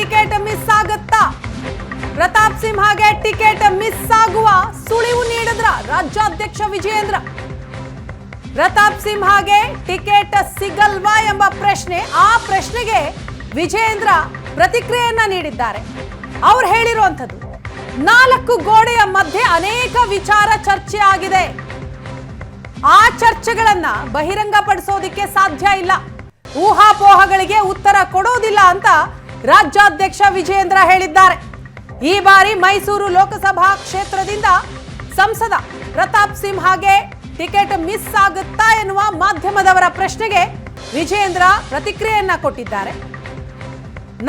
Ticket miss ಆಗುತ್ತಾ? ಪ್ರತಾಪ್ ಸಿಂಹಗೆ ticket miss ಆಗುವ ಸುಳಿವು ನೀಡಿದ್ರ ರಾಜ್ಯಾಧ್ಯಕ್ಷ ವಿಜಯೇಂದ್ರ. ಪ್ರತಾಪ್ ಸಿಂಹಗೆ ಟಿಕೆಟ್ ಸಿಗಲ್ವಾ ಎಂಬ ಪ್ರಶ್ನೆ, ಆ ಪ್ರಶ್ನೆಗೆ ವಿಜಯೇಂದ್ರ ಪ್ರತಿಕ್ರಿಯೆಯನ್ನ ನೀಡಿದ್ದಾರೆ. ಅವ್ರು ಹೇಳಿರುವಂಥದ್ದು, ನಾಲ್ಕು ಗೋಡೆಯ ಮಧ್ಯೆ ಅನೇಕ ವಿಚಾರ ಚರ್ಚೆ ಆಗಿದೆ. ಆ ಚರ್ಚೆಗಳನ್ನ ಬಹಿರಂಗಪಡಿಸೋದಿಕ್ಕೆ ಸಾಧ್ಯ ಇಲ್ಲ. ಊಹಾಪೋಹಗಳಿಗೆ ಉತ್ತರ ಕೊಡೋದಿಲ್ಲ ಅಂತ ರಾಜ್ಯಾಧ್ಯಕ್ಷ ವಿಜಯೇಂದ್ರ ಹೇಳಿದ್ದಾರೆ. ಈ ಬಾರಿ ಮೈಸೂರು ಲೋಕಸಭಾ ಕ್ಷೇತ್ರದಿಂದ ಸಂಸದ ಪ್ರತಾಪ್ ಸಿಂಹಗೆ ಟಿಕೆಟ್ ಮಿಸ್ ಆಗುತ್ತಾ ಎನ್ನುವ ಮಾಧ್ಯಮದವರ ಪ್ರಶ್ನೆಗೆ ವಿಜಯೇಂದ್ರ ಪ್ರತಿಕ್ರಿಯೆಯನ್ನ ಕೊಟ್ಟಿದ್ದಾರೆ.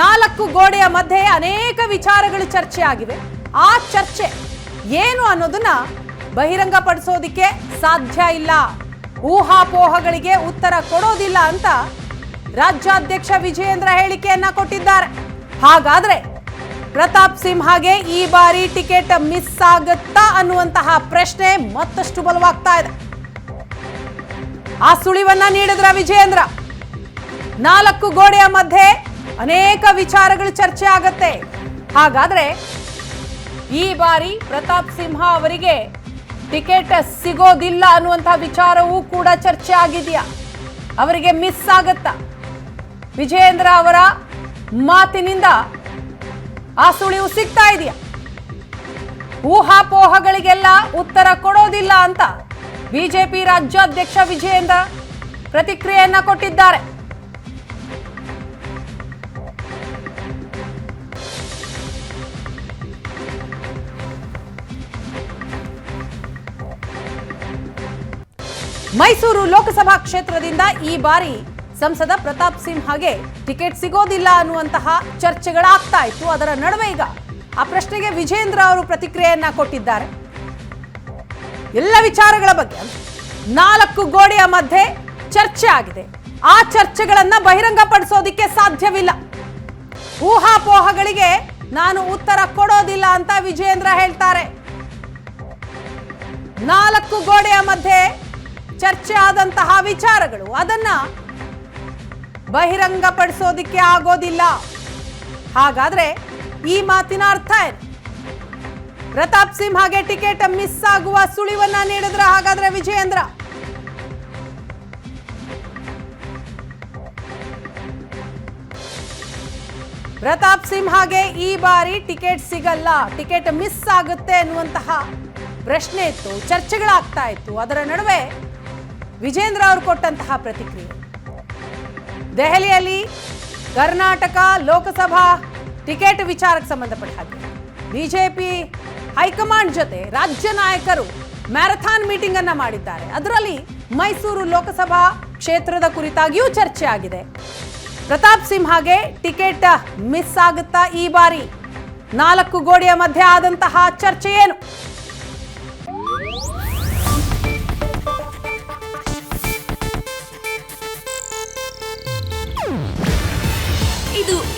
ನಾಲ್ಕು ಗೋಡೆಯ ಮಧ್ಯೆ ಅನೇಕ ವಿಚಾರಗಳು ಚರ್ಚೆ ಆಗಿವೆ ಆ ಚರ್ಚೆ ಏನು ಅನ್ನೋದನ್ನ ಬಹಿರಂಗಪಡಿಸೋದಿಕ್ಕೆ ಸಾಧ್ಯ ಇಲ್ಲ. ಊಹಾಪೋಹಗಳಿಗೆ ಉತ್ತರ ಕೊಡೋದಿಲ್ಲ ಅಂತ ರಾಜ್ಯಾಧ್ಯಕ್ಷ ವಿಜಯೇಂದ್ರ ಹೇಳಿಕೆಯನ್ನ ಕೊಟ್ಟಿದ್ದಾರೆ. ಹಾಗಾದ್ರೆ ಪ್ರತಾಪ್ ಸಿಂಹಗೆ ಈ ಬಾರಿ ಟಿಕೆಟ್ ಮಿಸ್ ಆಗುತ್ತಾ ಅನ್ನುವಂತಹ ಪ್ರಶ್ನೆ ಮತ್ತಷ್ಟು ಬಲವಾಗ್ತಾ ಇದೆ. ಆ ಸುಳಿವನ್ನ ನೀಡಿದ್ರ ವಿಜಯೇಂದ್ರ. ನಾಲ್ಕು ಗೋಡೆಯ ಮಧ್ಯೆ ಅನೇಕ ವಿಚಾರಗಳು ಚರ್ಚೆ ಆಗತ್ತೆ. ಹಾಗಾದ್ರೆ ಈ ಬಾರಿ ಪ್ರತಾಪ್ ಸಿಂಹ ಅವರಿಗೆ ಟಿಕೆಟ್ ಸಿಗೋದಿಲ್ಲ ಅನ್ನುವಂತಹ ವಿಚಾರವೂ ಕೂಡ ಚರ್ಚೆ ಆಗಿದೆಯಾ? ಅವರಿಗೆ ಮಿಸ್ ಆಗತ್ತಾ? ವಿಜಯೇಂದ್ರ ಅವರ ಮಾತಿನಿಂದ ಆ ಸುಳಿವು ಸಿಗ್ತಾ ಇದೆಯಾ? ಊಹಾಪೋಹಗಳಿಗೆಲ್ಲ ಉತ್ತರ ಕೊಡೋದಿಲ್ಲ ಅಂತ ಬಿಜೆಪಿ ರಾಜ್ಯಾಧ್ಯಕ್ಷ ವಿಜಯೇಂದ್ರ ಪ್ರತಿಕ್ರಿಯೆಯನ್ನ ಕೊಟ್ಟಿದ್ದಾರೆ. ಮೈಸೂರು ಲೋಕಸಭಾ ಕ್ಷೇತ್ರದಿಂದ ಈ ಬಾರಿ ಸಂಸದ ಪ್ರತಾಪ್ ಸಿಂಹಗೆ ಟಿಕೆಟ್ ಸಿಗೋದಿಲ್ಲ ಅನ್ನುವಂತಹ ಚರ್ಚೆಗಳಾಗ್ತಾ ಇತ್ತು. ಅದರ ನಡುವೆ ಈಗ ಆ ಪ್ರಶ್ನೆಗೆ ವಿಜೇಂದ್ರ ಅವರು ಪ್ರತಿಕ್ರಿಯೆಯನ್ನ ಕೊಟ್ಟಿದ್ದಾರೆ. ಎಲ್ಲ ವಿಚಾರಗಳ ಬಗ್ಗೆ ನಾಲ್ಕು ಗೋಡೆಯ ಮಧ್ಯೆ ಚರ್ಚೆ ಆಗಿದೆ. ಆ ಚರ್ಚೆಗಳನ್ನ ಬಹಿರಂಗಪಡಿಸೋದಿಕ್ಕೆ ಸಾಧ್ಯವಿಲ್ಲ. ಊಹಾಪೋಹಗಳಿಗೆ ನಾನು ಉತ್ತರ ಕೊಡೋದಿಲ್ಲ ಅಂತ ವಿಜೇಂದ್ರ ಹೇಳ್ತಾರೆ. ನಾಲ್ಕು ಗೋಡೆಯ ಮಧ್ಯೆ ಚರ್ಚೆ ಆದಂತಹ ವಿಚಾರಗಳು, ಅದನ್ನ ಬಹಿರಂಗಪಡಿಸೋದಿಕ್ಕೆ ಆಗೋದಿಲ್ಲ. ಹಾಗಾದ್ರೆ ಈ ಮಾತಿನ ಅರ್ಥ ಏನು? ಪ್ರತಾಪ್ ಸಿಂಹಗೆ ಟಿಕೆಟ್ ಮಿಸ್ ಆಗುವ ಸುಳಿವನ್ನ ನೀಡಿದ್ರ ಹಾಗಾದ್ರೆ ವಿಜಯೇಂದ್ರ? ಪ್ರತಾಪ್ ಸಿಂಹಗೆ ಈ ಬಾರಿ ಟಿಕೆಟ್ ಸಿಗಲ್ಲ, ಟಿಕೆಟ್ ಮಿಸ್ ಆಗುತ್ತೆ ಅನ್ನುವಂತಹ ಪ್ರಶ್ನೆ ಇತ್ತು, ಚರ್ಚೆಗಳಾಗ್ತಾ ಇತ್ತು. ಅದರ ನಡುವೆ ವಿಜೇಂದ್ರ ಅವರು ಕೊಟ್ಟಂತಹ ಪ್ರತಿಕ್ರಿಯೆ. ದೆಹಲಿಯಲ್ಲಿ ಕರ್ನಾಟಕ ಲೋಕಸಭಾ ಟಿಕೆಟ್ ವಿಚಾರಕ್ಕೆ ಸಂಬಂಧಪಟ್ಟ ಹಾಗೆ. ಬಿಜೆಪಿ ಹೈಕಮಾಂಡ್ ಜೊತೆ ರಾಜ್ಯ ನಾಯಕರು ಮ್ಯಾರಥಾನ್ ಮೀಟಿಂಗ್ ಅನ್ನ ಮಾಡಿದ್ದಾರೆ. ಅದರಲ್ಲಿ ಮೈಸೂರು ಲೋಕಸಭಾ ಕ್ಷೇತ್ರದ ಕುರಿತಾಗಿಯೂ ಚರ್ಚೆ ಆಗಿದೆ. ಪ್ರತಾಪ್ ಸಿಂಹಗೆ ಟಿಕೆಟ್ ಮಿಸ್ ಆಗುತ್ತಾ ಈ ಬಾರಿ? ನಾಲ್ಕು ಗೋಡೆಯ ಮಧ್ಯೆ ಆದಂತಹ ಚರ್ಚೆ ಏನು?